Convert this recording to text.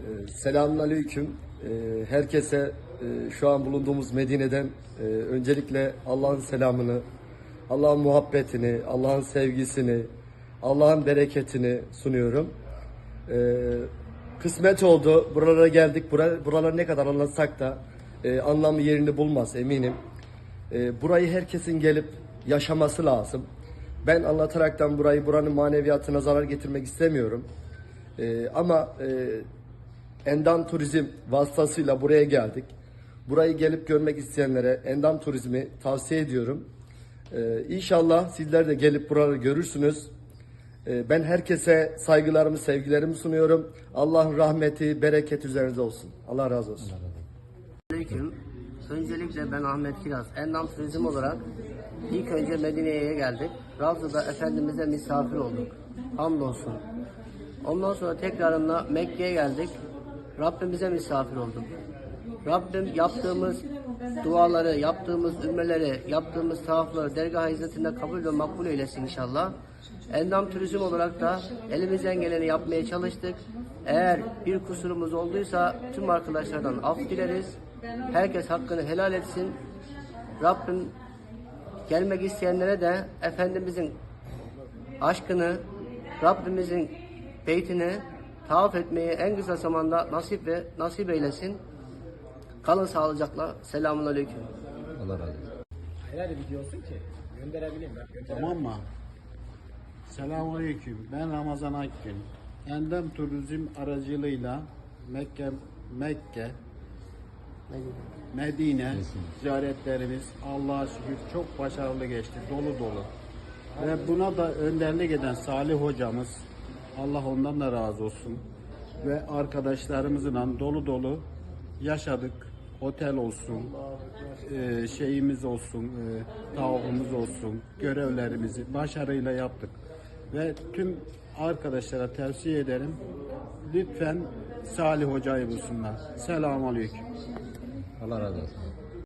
Ee, Selamünaleyküm. Ee, Herkese e, şu an bulunduğumuz Medine'den e, öncelikle Allah'ın selamını, Allah'ın muhabbetini, Allah'ın sevgisini, Allah'ın bereketini sunuyorum. Ee, Kısmet oldu. Buralara geldik. Bura, buraları ne kadar anlatsak da e, anlamı yerini bulmaz eminim. Burayı herkesin gelip yaşaması lazım. Ben anlataraktan burayı, buranın maneviyatına zarar getirmek istemiyorum. Ama e, Endam Turizm vasıtasıyla buraya geldik. Burayı gelip görmek isteyenlere Endam Turizm'i tavsiye ediyorum. E, inşallah sizler de gelip buraları görürsünüz. E, ben herkese saygılarımı, sevgilerimi sunuyorum. Allah'ın rahmeti, bereket üzerinize olsun. Allah razı olsun. Aleyküm. Öncelikle ben Ahmet Kiraz. Endam Turizm olarak ilk önce Medine'ye geldik. Ravza'da Efendimiz'e misafir olduk. Hamdolsun. Ondan sonra tekrarında Mekke'ye geldik. Rabbimize misafir olduk. Rabbim yaptığımız duaları, yaptığımız ümmeleri, yaptığımız tavafları dergah hizmetinde kabul ve makbul eylesin inşallah. Endam Turizm olarak da elimizden geleni yapmaya çalıştık. Eğer bir kusurumuz olduysa tüm arkadaşlardan af dileriz. Herkes hakkını helal etsin. Rabbim gelmek isteyenlere de Efendimizin aşkını, Rabbimizin beytini tavaf etmeyi en kısa zamanda nasip ve nasip eylesin. Kalın sağlıcakla. Selamun Aleyküm. Hayır hadi video olsun ki gönderebileyim ben gönderebilirim. Tamam mı? Selamünaleyküm. Ben Ramazan Akgün. Endem Turizm aracılığıyla Mekke, Mekke, Medine ziyaretlerimiz Allah'a şükür çok başarılı geçti. Dolu dolu. Ve buna da önderlik eden Salih hocamız Allah ondan da razı olsun. Ve arkadaşlarımızla dolu dolu yaşadık. Otel olsun, e, şeyimiz olsun, e, tavukumuz olsun, görevlerimizi başarıyla yaptık. Ve tüm arkadaşlara tavsiye ederim. Lütfen Salih Hoca'yı bulsunlar. Selamun Aleyküm. Allah razı olsun.